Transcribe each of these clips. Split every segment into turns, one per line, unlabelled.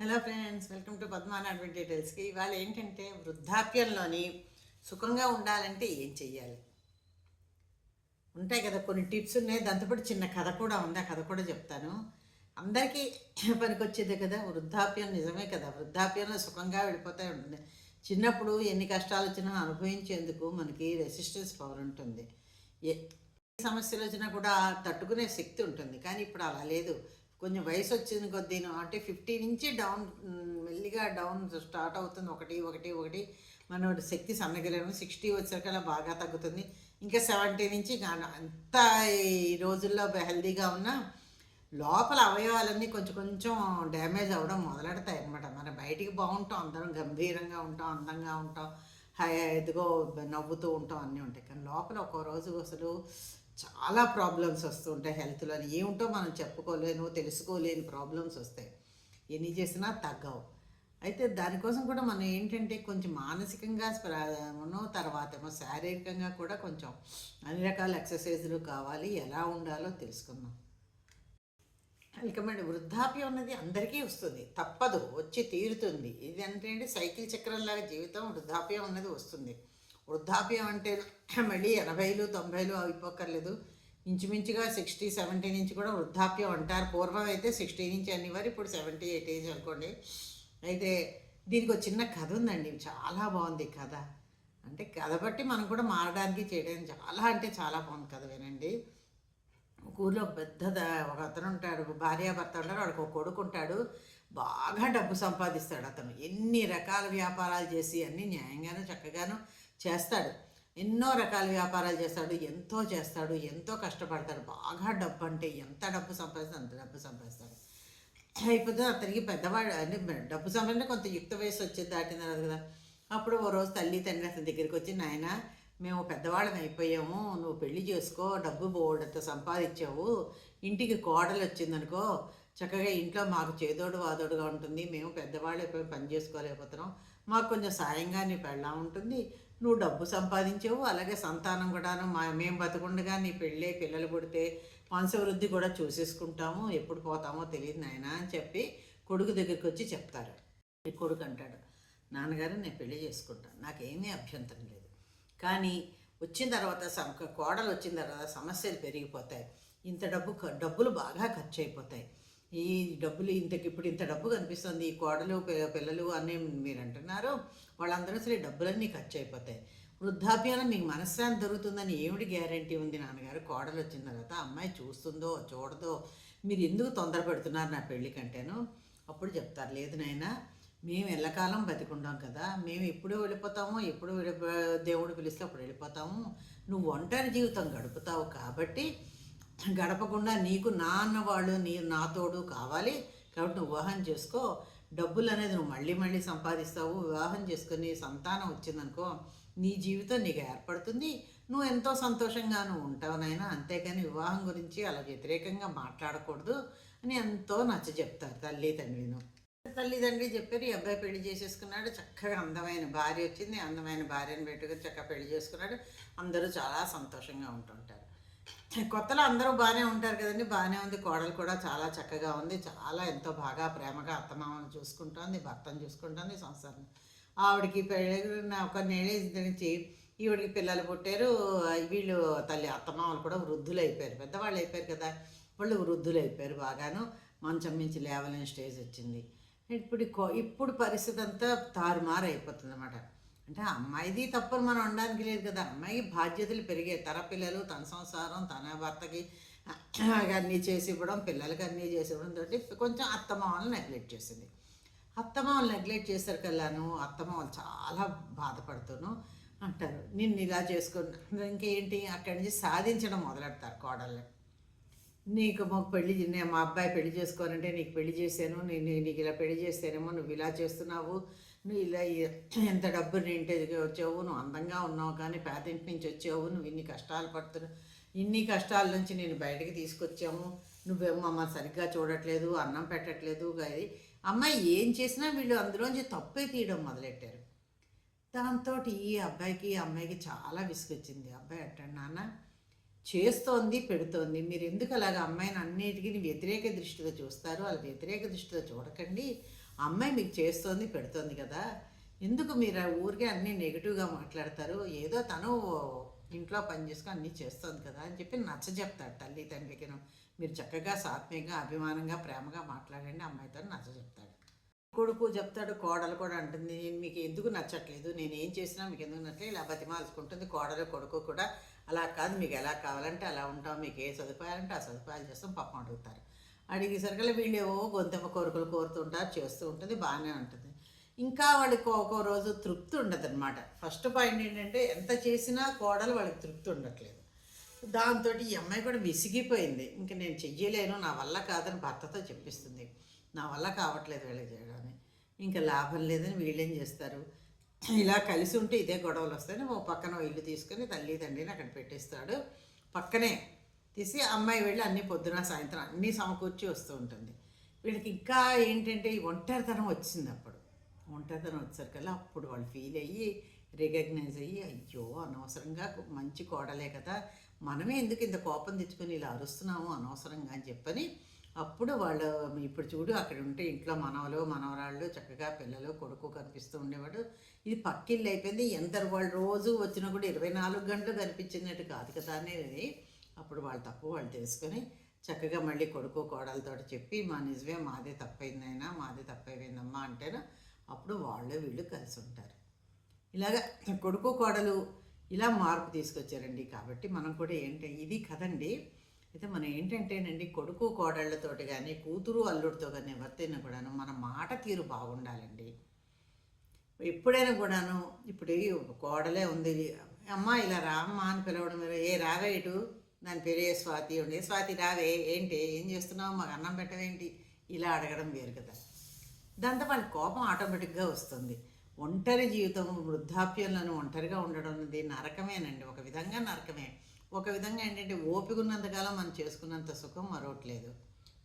Hello friends welcome to Padman advent ఇవాళ ఏంటంటే వృద్ధాప్యంలోని సుఖంగా ఉండాలంటే ఏం చెయ్యాలి? ఉంటాయి కదా కొన్ని టిప్స్ ఉన్నాయి. దాంతోపాటు చిన్న కథ కూడా ఉంది. ఆ కథ కూడా చెప్తాను. అందరికీ పనికొచ్చేదే కదా. వృద్ధాప్యం నిజమే కదా. వృద్ధాప్యంలో సుఖంగా వెళ్ళిపోతే ఉంటుంది. చిన్నప్పుడు ఎన్ని కష్టాలు వచ్చినా అనుభవించేందుకు మనకి రెసిస్టెన్స్ పవర్ ఉంటుంది. ఏ సమస్యలు వచ్చినా కూడా తట్టుకునే శక్తి ఉంటుంది. కానీ ఇప్పుడు అలా లేదు. కొంచెం వయసు వచ్చిన కొద్దీ అంటే ఫిఫ్టీ నుంచి డౌన్ మెల్లిగా డౌన్ స్టార్ట్ అవుతుంది. ఒకటి ఒకటి ఒకటి. మన శక్తి సన్నగలేము సిక్స్టీ వచ్చేసరికల్లా బాగా తగ్గుతుంది. ఇంకా సెవెంటీ నుంచి అంత ఈ రోజుల్లో హెల్దీగా ఉన్న లోపల అవయవాలన్నీ కొంచెం కొంచెం డ్యామేజ్ అవ్వడం మొదలెడతాయి అనమాట మన బయటికి బాగుంటాం అందరం గంభీరంగా ఉంటాం అందంగా ఉంటాం హై ఎదుగో నవ్వుతూ ఉంటాం అన్నీ ఉంటాయి. కానీ లోపల ఒక రోజు అసలు చాలా ప్రాబ్లమ్స్ వస్తూ ఉంటాయి హెల్త్లో ఏముంటో మనం చెప్పుకోలేను తెలుసుకోలేని ప్రాబ్లమ్స్ వస్తాయి. ఎన్ని చేసినా తగ్గవు. అయితే దానికోసం కూడా మనం ఏంటంటే కొంచెం మానసికంగా స్ప్రను తర్వాత ఏమో శారీరకంగా కూడా కొంచెం అన్ని రకాల ఎక్సర్సైజులు కావాలి ఎలా ఉండాలో తెలుసుకుందాం. వెల్కమండి వృద్ధాప్యం అన్నది అందరికీ వస్తుంది. తప్పదు వచ్చి తీరుతుంది. ఇది అంటే ఏంటి సైకిల్ చక్రంలాగా జీవితం వృద్ధాప్యం అన్నది వస్తుంది. వృద్ధాప్యం అంటే మళ్ళీ ఎనభైలు తొంభైలు అయిపోకర్లేదు ఇంచుమించుగా సిక్స్టీ సెవెంటీ నుంచి కూడా వృద్ధాప్యం అంటారు. పూర్వం అయితే సిక్స్టీ నుంచి అనేవారు ఇప్పుడు సెవెంటీ ఎయిట్ ఏజ్ అనుకోండి. అయితే దీనికి ఒక చిన్న కథ ఉందండి. చాలా బాగుంది కథ. అంటే కథ బట్టి మనం కూడా మారడానికి చేయడానికి చాలా అంటే చాలా బాగుంది కథ వినండి. ఒక ఊర్లో ఒక పెద్ద ఒక అతను ఉంటాడు భార్యాభర్త ఉంటాడు వాడికి ఒక కొడుకు ఉంటాడు. బాగా డబ్బు సంపాదిస్తాడు అతను. ఎన్ని రకాల వ్యాపారాలు చేసి అన్నీ న్యాయంగాను చక్కగాను చేస్తాడు. ఎన్నో రకాల వ్యాపారాలు చేస్తాడు ఎంతో చేస్తాడు ఎంతో కష్టపడతాడు. బాగా డబ్బు అంటే ఎంత డబ్బు సంపాదిస్తే అంత డబ్బు సంపాదిస్తాడు. అయిపోతే అతనికి పెద్దవాడు అంటే డబ్బు సంపాదన కొంత యుక్త వయసు వచ్చేది దాటిన తర్వాత కదా. అప్పుడు ఓ రోజు తల్లి తండ్రి అతని దగ్గరికి వచ్చి నాయన మేము పెద్దవాళ్ళని అయిపోయాము నువ్వు పెళ్ళి చేసుకో డబ్బు బోర్డంత సంపాదించావు ఇంటికి కోడలు వచ్చిందనుకో చక్కగా ఇంట్లో మాకు చేదోడు వాదోడుగా ఉంటుంది మేము పెద్దవాళ్ళు అయిపోయి పని చేసుకోలేకపోతున్నాం మాకు కొంచెం సాయంగా నీ పెళ్ళా ఉంటుంది నువ్వు డబ్బు సంపాదించావు అలాగే సంతానం కూడాను మా మేము బతకుండగా నీ పెళ్ళే పిల్లలు పుడితే వంశవృద్ధి కూడా చూసేసుకుంటాము ఎప్పుడు పోతామో తెలియదు నాయన అని చెప్పి కొడుకు దగ్గరికి వచ్చి చెప్తారు. ఈ కొడుకు అంటాడు నాన్నగారు నేను పెళ్ళి చేసుకుంటాను నాకేమీ అభ్యంతరం లేదు. కానీ వచ్చిన తర్వాత సం- కోడలు వచ్చిన తర్వాత సమస్యలు పెరిగిపోతాయి. ఇంత డబ్బు డబ్బులు బాగా ఖర్చు అయిపోతాయి ఈ డబ్బులు ఇంతకి ఇప్పుడు ఇంత డబ్బు కనిపిస్తుంది ఈ కోడలు పిల్లలు అనే మీరు అంటున్నారు. వాళ్ళందరూ సరే డబ్బులన్నీ ఖర్చు అయిపోతాయి వృద్ధాప్యాన మీకు మనశ్శాంతి దొరుకుతుందని ఏమిటి గ్యారంటీ ఉంది? నాన్నగారు కోడలు వచ్చిన తర్వాత అమ్మాయి చూస్తుందో చూడదో మీరు ఎందుకు తొందరపడుతున్నారు నా పెళ్ళి కంటేను? అప్పుడు చెప్తారు లేదు నాయనా మేము ఎల్లకాలం బతికుండాం కదా. మేము ఎప్పుడూ వెళ్ళిపోతాము ఎప్పుడు వెళ్ళిపో దేవుడు పిలిస్తే అప్పుడు వెళ్ళిపోతాము. నువ్వు ఒంటరి జీవితం గడుపుతావు కాబట్టి గడపకుండా నీకు నాన్న వాళ్ళు నీ నా తోడు కావాలి. కాబట్టి నువ్వు వివాహం చేసుకో. డబ్బులు అనేది నువ్వు మళ్ళీ మళ్ళీ సంపాదిస్తావు వివాహం చేసుకుని సంతానం వచ్చిందనుకో నీ జీవితం నీకు ఏర్పడుతుంది నువ్వు ఎంతో సంతోషంగా నువ్వు ఉంటావు నాయనా. అంతేకాని వివాహం గురించి అలా వ్యతిరేకంగా మాట్లాడకూడదు అని ఎంతో నచ్చ చెప్తారు తల్లి తండ్రిను. తల్లిదండ్రి చెప్పారు ఈ అబ్బాయి పెళ్ళి చేసేసుకున్నాడు చక్కగా అందమైన భార్య వచ్చింది అందమైన భార్యను పెట్టుకుని చక్కగా పెళ్ళి చేసుకున్నాడు అందరూ చాలా సంతోషంగా ఉంటుంటారు. కొత్తలో అందరూ బాగానే ఉంటారు కదండి. బాగానే ఉంది. కోడలు కూడా చాలా చక్కగా ఉంది. చాలా ఎంతో బాగా ప్రేమగా అత్తమామను చూసుకుంటోంది భర్తను చూసుకుంటోంది సంసారం. ఆవిడకి పెళ్ళిన ఒక నేల నుంచి ఈవిడికి పిల్లలు పుట్టారు. వీళ్ళు తల్లి అత్తమామలు కూడా వృద్ధులు అయిపోయారు పెద్దవాళ్ళు అయిపోయారు కదా. వాళ్ళు వృద్ధులు అయిపోయారు బాగాను. మంచం మించి లేవలేని స్టేజ్ వచ్చింది. ఇప్పుడు కో- ఇప్పుడు పరిస్థితి అంతా తారుమారు అయిపోతుంది అనమాట అంటే అమ్మాయిది తప్పని మనం అనడానికి లేదు కదా. అమ్మాయి బాధ్యతలు పెరిగాయి. తన పిల్లలు తన సంసారం తన భర్తకి అన్నీ చేసి ఇవ్వడం పిల్లలకి అన్నీ చేసి ఇవ్వడం తోటి కొంచెం అత్తమామలు నెగ్లెక్ట్ చేసింది. అత్తమామలు నెగ్లెక్ట్ చేశారు కల్లాను అత్తమామలు చాలా బాధపడుతూను అంటారు నిన్ను ఇలా చేసుకున్నా ఇంకేంటి? అక్కడి నుంచి సాధించడం మొదలెడతారు కోడళ్ళు. నీకు మాకు పెళ్ళి నేను మా అబ్బాయి పెళ్ళి చేసుకోనంటే నీకు పెళ్ళి చేశాను. నేను నీకు ఇలా పెళ్ళి చేస్తేనేమో నువ్వు ఇలా చేస్తున్నావు. నువ్వు ఇలా ఎంత డబ్బు నీ వచ్చావు? నువ్వు అందంగా ఉన్నావు కానీ పేదింటి నుంచి వచ్చావు? నువ్వు ఇన్ని కష్టాలు పడుతున్నావు ఇన్ని కష్టాల నుంచి నేను బయటకు తీసుకొచ్చాము. నువ్వేమో మమ్మల్ని సరిగ్గా చూడట్లేదు అన్నం పెట్టట్లేదు అది. అమ్మాయి ఏం చేసినా వీళ్ళు అందులోంచి తప్పే తీయడం మొదలెట్టారు. దాంతో ఈ అబ్బాయికి ఈ అమ్మాయికి చాలా విసుగొచ్చింది. అబ్బాయి అంటాడు నాన్న చేస్తోంది పెడుతోంది. మీరు ఎందుకు అలాగ అమ్మాయిని అన్నిటికీ వ్యతిరేక దృష్టితో చూస్తారు? వాళ్ళ వ్యతిరేక దృష్టితో చూడకండి. అమ్మాయి మీకు చేస్తోంది పెడుతోంది కదా. ఎందుకు మీరు ఊరికే అన్నీ నెగిటివ్గా మాట్లాడతారు? ఏదో తను ఇంట్లో పని చేసుకొని అన్నీ చేస్తోంది కదా అని చెప్పి నచ్చ చెప్తాడు తల్లి తండ్రికి. మీరు చక్కగా సాత్వికంగా అభిమానంగా ప్రేమగా మాట్లాడండి అమ్మాయితో నచ్చ చెప్తాడు. కొడుకు చెప్తాడు కోడలు కూడా అంటుంది నేను మీకు ఎందుకు నచ్చట్లేదు? నేను ఏం చేసినా మీకు ఎందుకు నచ్చలేదు ఇలా బతిమాల్చుకుంటుంది కోడలు కొడుకు కూడా అలా కాదు మీకు ఎలా కావాలంటే అలా ఉంటాం మీకు ఏ సదుపాయాలంటే ఆ సదుపాయాలు చేస్తాం పాపం అడుగుతారు. అడిగేసరికి వీళ్ళు ఏవో గొంతెమ్మ కోరికలు కోరుతుంటారు చేస్తూ ఉంటుంది బాగానే ఉంటుంది. ఇంకా వాళ్ళకి ఒక్కో రోజు తృప్తి ఉండదు అనమాట ఫస్ట్ పాయింట్ ఏంటంటే ఎంత చేసినా కోడలు వాళ్ళకి తృప్తి ఉండట్లేదు. దాంతో ఈ అమ్మాయి కూడా విసిగిపోయింది. ఇంకా నేను చెయ్యలేను నా వల్ల కాదని భర్తతో చెప్పిస్తుంది. నా వల్ల కావట్లేదు వీళ్ళకి చేయడానికి ఇంకా లాభం లేదని వీళ్ళేం చేస్తారు? ఇలా కలిసి ఉంటే ఇదే గొడవలు వస్తాయని ఓ పక్కన ఓ ఇల్లు తీసుకొని తల్లి తండ్రిని అక్కడ పెట్టేస్తాడు. పక్కనే తీసి అమ్మాయి వెళ్ళి అన్ని పొద్దున సాయంత్రం అన్నీ సమకూర్చి వస్తూ ఉంటుంది. వీళ్ళకి ఇంకా ఏంటంటే ఈ ఒంటరితనం వచ్చింది అప్పుడు. ఒంటరితనం వచ్చేసరికల్లా అప్పుడు వాళ్ళు ఫీల్ అయ్యి రికగ్నైజ్ అయ్యి అయ్యో అనవసరంగా మంచి కోడలే కదా మనమే ఎందుకు ఇంత కోపం తెచ్చుకొని ఇలా అరుస్తున్నాము అనవసరంగా అని చెప్పని అప్పుడు వాళ్ళు ఇప్పుడు చూడు అక్కడ ఉంటే ఇంట్లో మనవలు మనవరాళ్ళు చక్కగా పిల్లలు కొడుకు కనిపిస్తూ ఉండేవాడు. ఇది పక్కిళ్ళు అయిపోయింది ఎందరు వాళ్ళు రోజు వచ్చినా కూడా ఇరవై నాలుగు గంటలు కనిపించినట్టు కాదు కదా అనేది అప్పుడు వాళ్ళ తప్పు వాళ్ళు తెలుసుకొని చక్కగా మళ్ళీ కొడుకు కోడలతో చెప్పి మా నిజమే మాదే తప్పైందైనా మాదే తప్పైపోయిందమ్మా అంటేనా అప్పుడు వాళ్ళు వీళ్ళు కలిసి ఉంటారు. ఇలాగ కొడుకు కోడలు ఇలా మార్పు తీసుకొచ్చారండి. కాబట్టి మనం కూడా ఏంటి ఇది కదండి. అయితే మనం ఏంటంటేనండి కొడుకు కోడళ్ళతోటి కానీ కూతురు అల్లుడితో కానీ ఎవరితోనే కూడాను మన మాట తీరు బాగుండాలండి. ఎప్పుడైనా కూడాను ఇప్పుడు కోడలే ఉంది. అమ్మ ఇలా రామ్మ అని పిలవడం ఏ రావే ఇటు. దాని పేరే స్వాతి ఉండే. స్వాతి రావే ఏంటి ఏం చేస్తున్నావు? మాకు అన్నం పెట్టవేంటి? ఇలా అడగడం వేరు కదా. దాంతో వాళ్ళ కోపం ఆటోమేటిక్గా వస్తుంది. ఒంటరి జీవితం వృద్ధాప్యంలోనూ ఒంటరిగా ఉండడం అనేది నరకమేనండి. ఒక విధంగా నరకమే. ఒక విధంగా ఏంటంటే ఓపిక ఉన్నంతకాలం మనం చేసుకున్నంత సుఖం మరొకట్లేదు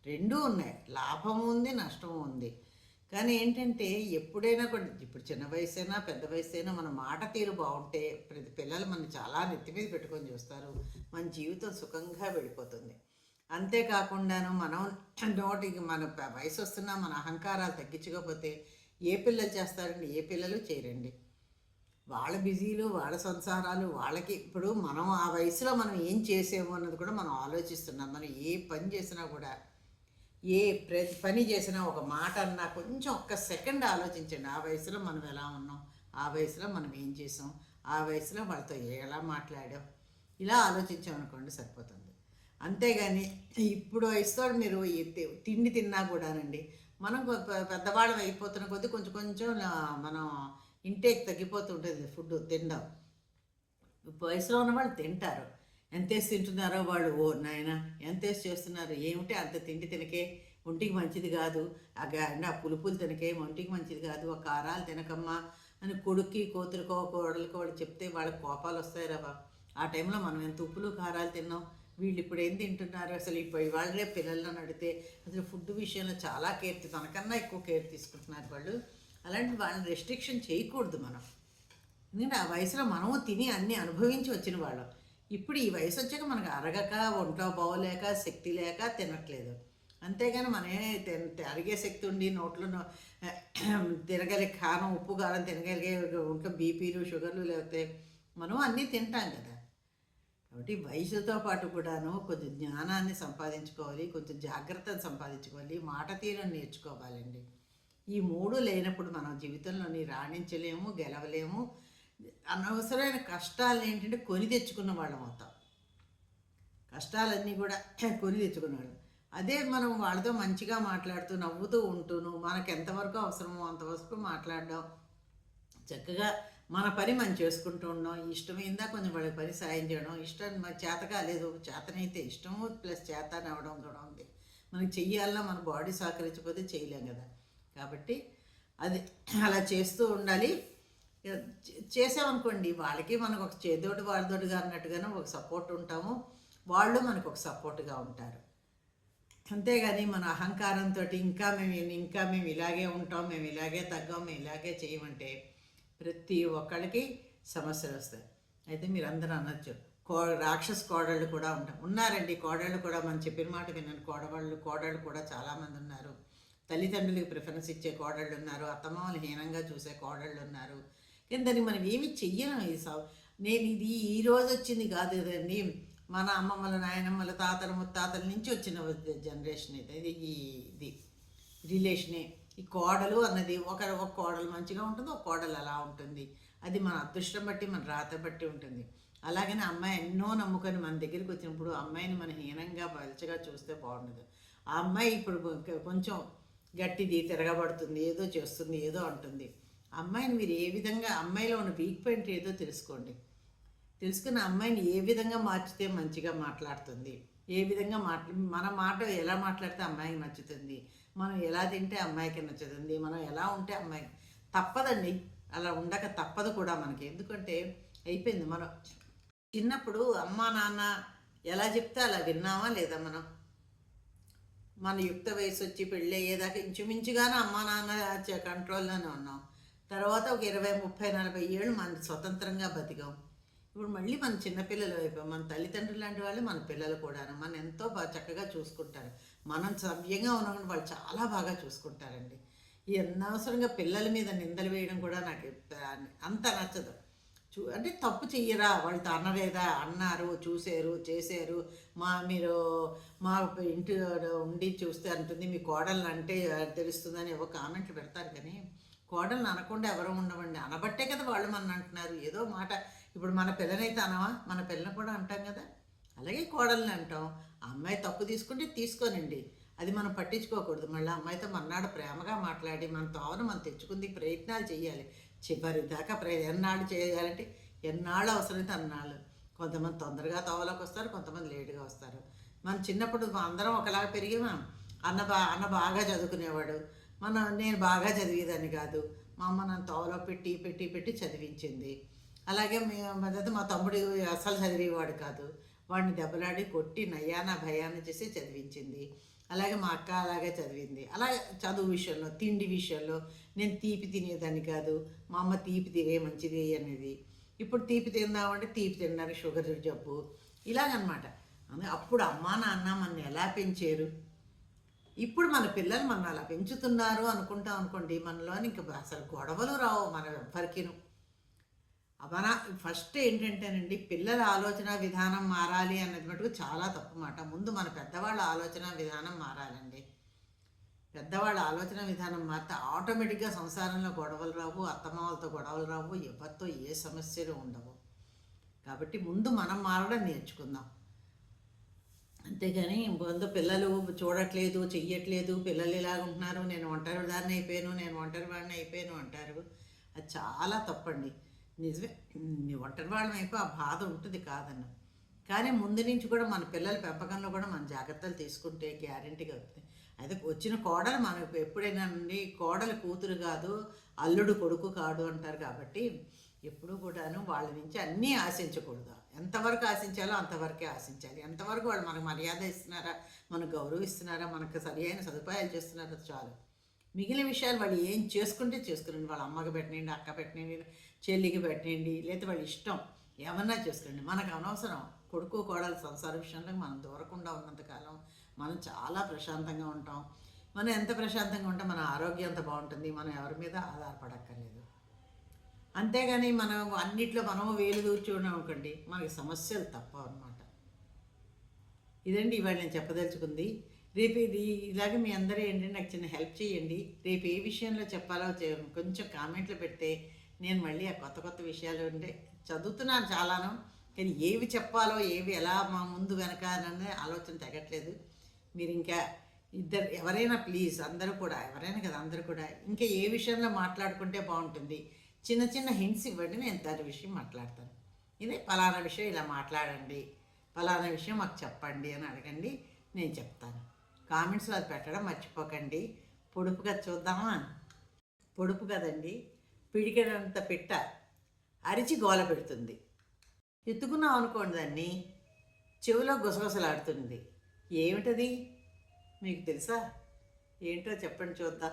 రెండూ ఉన్నాయి. లాభము ఉంది నష్టము ఉంది. కానీ ఏంటంటే ఎప్పుడైనా కూడా ఇప్పుడు చిన్న వయసు అయినా పెద్ద వయసు అయినా మన మాట తీరు బాగుంటే ప్రతి పిల్లలు మనం చాలా నెత్తి మీద పెట్టుకొని చూస్తారు. మన జీవితం సుఖంగా వెళ్ళిపోతుంది. అంతేకాకుండాను మనం నోటికి మన వయసు వస్తున్నా మన అహంకారాలు తగ్గించకపోతే ఏ పిల్లలు చేస్తారండి? ఏ పిల్లలు చేయరండి. వాళ్ళ బిజీలు వాళ్ళ సంసారాలు వాళ్ళకి ఇప్పుడు మనం ఆ వయసులో మనం ఏం చేసాము అన్నది కూడా మనం ఆలోచిస్తున్నాం. మనం ఏ పని చేసినా కూడా ఏ ప్రతి పని చేసినా ఒక మాట అన్నా కొంచెం ఒక్క సెకండ్ ఆలోచించండి. ఆ వయసులో మనం ఎలా ఉన్నాం? ఆ వయసులో మనం ఏం చేసాం? ఆ వయసులో వాళ్ళతో ఎలా మాట్లాడాం? ఇలా ఆలోచించామనుకోండి సరిపోతుంది. అంతేగాని ఇప్పుడు వయసుతో మీరు తిండి తిన్నా కూడానండి మనం పెద్దవాళ్ళం అయిపోతున్న కొద్దీ కొంచెం కొంచెం మనం ఇంటేక్ తగ్గిపోతుంటుంది ఫుడ్ తినడం. వయసులో ఉన్న వాళ్ళు తింటారు. ఎంతేసి తింటున్నారో వాళ్ళు ఓ నాయన ఎంతేసి చేస్తున్నారు? ఏమిటి అంత తిండి తినకే? ఒంటికి మంచిది కాదు. ఆ గా- ఆ పులుపులు తినకే ఒంటికి మంచిది కాదు. ఆ కారాలు తినకమ్మా అని కొడుక్కి కూతురుకో కోడలికో వాళ్ళు చెప్తే వాళ్ళకి కోపాలు వస్తాయిరా ఆ టైంలో మనం ఎంత ఉప్పులు కారాలు తిన్నాం? వీళ్ళు ఇప్పుడు ఏం తింటున్నారు? అసలు ఇప్పుడు వాళ్ళే పిల్లలను అడిగితే అసలు ఫుడ్ విషయంలో చాలా కేర్ తనకన్నా ఎక్కువ కేర్ తీసుకుంటున్నారు వాళ్ళు. అలాంటి వాళ్ళని రెస్ట్రిక్షన్ చేయకూడదు మనం. ఎందుకంటే ఆ వయసులో మనము తిని అన్నీ అనుభవించి వచ్చిన వాళ్ళం. ఇప్పుడు ఈ వయసు వచ్చాక మనకు అరగక ఒంట్లో బాగోలేక శక్తి లేక తినట్లేదు. అంతేగాని మనమే అరిగే శక్తి ఉండి నోట్లో తినగలిగే కారం ఉప్పు కారం తినగలిగే ఒంట్లో బీపీలు షుగర్లు లేకపోతే మనం అన్నీ తింటాం కదా. కాబట్టి వయసుతో పాటు కూడాను కొంచెం జ్ఞానాన్ని సంపాదించుకోవాలి కొంచెం జాగ్రత్తను సంపాదించుకోవాలి మాట తీరుని నేర్చుకోవాలండి. ఈ మూడు లేనప్పుడు మనం జీవితంలోని రాణించలేము గెలవలేము అనవసరమైన కష్టాలు ఏంటంటే కొని తెచ్చుకున్న వాళ్ళం అవుతాం. కష్టాలన్నీ కూడా కొని తెచ్చుకున్నాడు అదే మనం వాళ్ళతో మంచిగా మాట్లాడుతూ నవ్వుతూ ఉంటూను మనకు ఎంతవరకు అవసరమో అంతవరకు మాట్లాడడం. చక్కగా మన పని మనం చేసుకుంటూ ఉండడం. ఇష్టమైందా కొంచెం వాళ్ళకి పని సాయం చేయడం. ఇష్టం మన చేత కాలేదు చేతనైతే ఇష్టము ప్లస్ చేత నవ్వడం కూడా ఉంది. మనకి చెయ్యాలన్నా మన బాడీ సహకరించకపోతే చేయలేం కదా. కాబట్టి అది అలా చేస్తూ ఉండాలి. చేసామనుకోండి వాళ్ళకి మనకు ఒక చేదోటి వాళ్ళతోటిగా అన్నట్టుగానే ఒక సపోర్ట్ ఉంటాము. వాళ్ళు మనకు ఒక సపోర్ట్గా ఉంటారు. అంతేగాని మన అహంకారంతో ఇంకా మేము ఇంకా మేము ఇలాగే ఉంటాం మేము ఇలాగే తగ్గాం మేము ఇలాగే చేయమంటే ప్రతి ఒక్కళ్ళకి సమస్యలు వస్తాయి. అయితే మీరు అందరూ అనొచ్చు. కో రాక్షస్ కోడళ్ళు కూడా ఉంటాం ఉన్నారండి. కోడళ్ళు కూడా మనం చెప్పిన మాట విన్నాను కోడవాళ్ళు కోడళ్ళు కూడా చాలామంది ఉన్నారు. తల్లిదండ్రులకి ప్రిఫరెన్స్ ఇచ్చే కోడళ్ళు ఉన్నారు. అత్తమామలు హీనంగా చూసే కోడళ్ళు ఉన్నారు. కానీ దానికి మనం ఏమి చెయ్యను ఈ నేను ఇది ఈ రోజు వచ్చింది కాదు కదండి. మన అమ్మమ్మల నాయనమ్మల తాతల ముత్తాతల నుంచి వచ్చిన జనరేషన్ ఇది. ఇది ఈ ఇది రిలేషనే. ఈ కోడలు అన్నది ఒక ఒక కోడలు మంచిగా ఉంటుంది ఒక కోడలు అలా ఉంటుంది. అది మన అదృష్టం బట్టి మన రాత బట్టి ఉంటుంది. అలాగనే అమ్మాయి ఎన్నో నమ్ముకొని మన దగ్గరికి వచ్చినప్పుడు అమ్మాయిని మనం హీనంగా పలచగా చూస్తే బాగుండదు. ఆ అమ్మాయి ఇప్పుడు కొంచెం గట్టిది తిరగబడుతుంది ఏదో చేస్తుంది ఏదో అంటుంది. అమ్మాయిని మీరు ఏ విధంగా అమ్మాయిలో ఉన్న వీక్ పాయింట్ ఏదో తెలుసుకోండి. తెలుసుకున్న అమ్మాయిని ఏ విధంగా మార్చితే మంచిగా మాట్లాడుతుంది? ఏ విధంగా మాట్లా మన మాట ఎలా మాట్లాడితే అమ్మాయికి నచ్చుతుంది? మనం ఎలా తింటే అమ్మాయికి నచ్చుతుంది? మనం ఎలా ఉంటే అమ్మాయికి తప్పదండి. అలా ఉండక తప్పదు కూడా మనకి. ఎందుకంటే అయిపోయింది మనం. చిన్నప్పుడు అమ్మా నాన్న ఎలా చెప్తే అలా విన్నామా లేదా మనం? మన యుక్త వయసు వచ్చి పెళ్ళి అయ్యేదాకా ఇంచుమించుగానే అమ్మా నాన్న కంట్రోల్లోనే ఉన్నాం. తర్వాత ఒక ఇరవై ముప్పై నలభై ఏళ్ళు మనం స్వతంత్రంగా బతికాం. ఇప్పుడు మళ్ళీ మన చిన్నపిల్లలు అయిపోయాం. మన తల్లిదండ్రులు లాంటి వాళ్ళు మన పిల్లలు కూడాను. మన ఎంతో బాగా చక్కగా చూసుకుంటారు. మనం సవ్యంగా ఉన్నప్పుడు వాళ్ళు చాలా బాగా చూసుకుంటారండి. ఈ అనవసరంగా పిల్లల మీద నిందలు వేయడం కూడా నాకు అంత నచ్చదు. చూ అంటే తప్పు చెయ్యరా? వాళ్ళు అనలేదా అన్నారు చూశారు చేశారు. మా మీరు మా ఇంటి ఉండి చూస్తే అంటుంది మీ కోడలు అంటే తెలుస్తుందని ఏవో కామెంట్లు పెడతారు కానీ కోడల్ని అనకుండా ఎవరు ఉండవండి. అనబట్టే కదా వాళ్ళు మన అంటున్నారు. ఏదో మాట. ఇప్పుడు మన పిల్లనైతే అనవా? మన పిల్లని కూడా అంటాం కదా. అలాగే కోడల్ని అంటాం. అమ్మాయి తప్పు తీసుకుంటే తీసుకోనండి. అది మనం పట్టించుకోకూడదు. మళ్ళీ అమ్మాయితో మన్నాడు ప్రేమగా మాట్లాడి మన తోవను మనం తెచ్చుకుంది ప్రయత్నాలు చేయాలి. చివరి దాకా ప్ర ఎన్నాళ్ళు చేయాలంటే ఎన్నాళ్ళు అవసరమైతే అన్నాళ్ళు. కొంతమంది తొందరగా తోవలోకి వస్తారు కొంతమంది లేటుగా వస్తారు. మన చిన్నప్పుడు అందరం ఒకలాగా పెరిగామా అన్న బా అన్న బాగా చదువుకునేవాడు. మన నేను బాగా చదివేదాన్ని కాదు. మా అమ్మ నన్ను తోవలో పెట్టి పెట్టి పెట్టి చదివించింది. అలాగే మా మా తమ్ముడు అసలు చదివేవాడు కాదు. వాడిని దెబ్బలాడి కొట్టి నయ్యాన భయాన చేసి చదివించింది. అలాగే మా అక్క అలాగే చదివింది. అలా చదువు విషయంలో తిండి విషయంలో నేను తీపి తినేదాన్ని కాదు. మా అమ్మ తీపి తినే మంచిది అనేది. ఇప్పుడు తీపి తిందామంటే తీపి తినడానికి షుగర్ జబ్బు. ఇలాగనమాట. అప్పుడు అమ్మా నాన్న మన ఎలా పెంచారు? ఇప్పుడు మన పిల్లలు మన అలా పెంచుతున్నారు అనుకుంటాం అనుకోండి మనలో ఇంకా అసలు గొడవలు రావు మన ఎవ్వరికిను మన ఫస్ట్ ఏంటంటేనండి పిల్లల ఆలోచన విధానం మారాలి అన్నది మటుకు చాలా తప్పు మాట. ముందు మన పెద్దవాళ్ళ ఆలోచన విధానం మారాలండి. పెద్దవాళ్ళ ఆలోచన విధానం మారితే ఆటోమేటిక్గా సంసారంలో గొడవలు రావు అత్తమామలతో గొడవలు రావు ఎవరితో ఏ సమస్యలు ఉండవు. కాబట్టి ముందు మనం మారడం నేర్చుకుందాం. అంతేగాని ముందు పిల్లలు చూడట్లేదు చెయ్యట్లేదు పిల్లలు ఇలాగ ఉంటున్నారు నేను ఒంటరి దాన్ని అయిపోయాను నేను ఒంటరి వాడిని అయిపోయాను అంటారు. అది చాలా తప్పండి. నిజమే నీ ఒంటరి వాళ్ళని అయిపోయి ఆ బాధ ఉంటుంది కాదన్న. కానీ ముందు నుంచి కూడా మన పిల్లల పెంపకంలో కూడా మన జాగ్రత్తలు తీసుకుంటే గ్యారంటీగా అవుతుంది అయితే వచ్చిన కోడలు మనకు ఎప్పుడైనా నుండి కోడలు కూతురు కాదు అల్లుడు కొడుకు కాడు అంటారు కాబట్టి ఎప్పుడూ కూడాను వాళ్ళ నుంచి అన్నీ ఆశించకూడదు. ఎంతవరకు ఆశించాలో అంతవరకే ఆశించాలి. ఎంతవరకు వాళ్ళు మనకు మర్యాద ఇస్తున్నారా మనకు గౌరవిస్తున్నారా మనకు సరి అయిన సదుపాయాలు చేస్తున్నారా చాలు. మిగిలిన విషయాలు వాళ్ళు ఏం చేసుకుంటే చేసుకురండి. వాళ్ళ అమ్మకి పెట్టనండి అక్క పెట్టనండి చెల్లికి పెట్టనండి లేదా వాళ్ళ ఇష్టం ఏమన్నా చేసుకోండి మనకు అనవసరం. కొడుకు కోడలు సంసార విషయంలో మనం దూరకుండా ఉన్నంతకాలం మనం చాలా ప్రశాంతంగా ఉంటాం. మనం ఎంత ప్రశాంతంగా ఉంటే మన ఆరోగ్యం అంత బాగుంటుంది. మనం ఎవరి మీద ఆధారపడక్కర్లేదు. అంతేగాని మనం అన్నిట్లో మనము వేలు దూర్చుకున్నాం ఒకటి మనకి సమస్యలు తప్ప అనమాట ఇదండి ఇవాళ నేను చెప్పదలుచుకుంది. రేపు ఇది ఇలాగే మీ అందరూ ఏంటంటే నాకు చిన్న హెల్ప్ చేయండి. రేపు ఏ విషయంలో చెప్పాలో కొంచెం కామెంట్లు పెడితే నేను మళ్ళీ ఆ కొత్త కొత్త విషయాలు ఉంటే చదువుతున్నాను చాలాను కానీ ఏవి చెప్పాలో ఏవి ఎలా మా ముందు వెనక అనే ఆలోచన తగ్గట్లేదు. మీరు ఇంకా ఇద్దరు ఎవరైనా ప్లీజ్ అందరూ కూడా ఎవరైనా కదా అందరూ కూడా ఇంకా ఏ విషయంలో మాట్లాడుకుంటే బాగుంటుంది. చిన్న చిన్న హింట్స్ ఇవ్వండి నేను దాని విషయం మాట్లాడతాను. ఇది పలానా విషయం ఇలా మాట్లాడండి పలానా విషయం మాకు చెప్పండి అని అడగండి నేను చెప్తాను. కామెంట్స్లో అది పెట్టడం మర్చిపోకండి. పొడుపుగా చూద్దామా? పొడుపు కదండి. పిడికినంత పిట్ట అరిచి గోల పెడుతుంది. ఎత్తుకున్నాం అనుకోండి దాన్ని చెవిలో గుసగుసలాడుతుంది. ఏమిటది? మీకు తెలుసా? ఏంటో చెప్పండి చూద్దాం.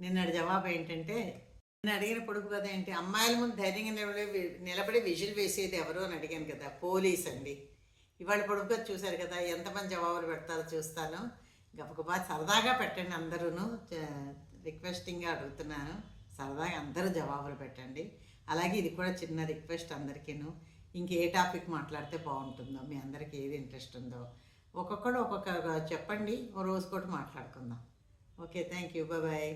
నిన్నటి జవాబు ఏంటంటే నేను అడిగిన పొడుపు కదా ఏంటి? అమ్మాయిల ముందు ధైర్యంగా నిలబడి నిలబడి విజిల్ వేసేది ఎవరు అని అడిగాను కదా పోలీస్ అండి. ఇవాళ పొడుగు కథ చూశారు కదా ఎంతమంది జవాబులు పెడతారో చూస్తాను. గబగబా సరదాగా పెట్టండి అందరూను. రిక్వెస్టింగ్గా అడుగుతున్నాను. సరదాగా అందరూ జవాబులు పెట్టండి. అలాగే ఇది కూడా చిన్న రిక్వెస్ట్ అందరికీను. ఇంకే టాపిక్ మాట్లాడితే బాగుంటుందో మీ అందరికీ ఏది ఇంట్రెస్ట్ ఉందో. ఒక్కొక్కడు ఒక్కొక్క చెప్పండి ఓ రోజు కూడా మాట్లాడుకుందాం. Okay thank you bye.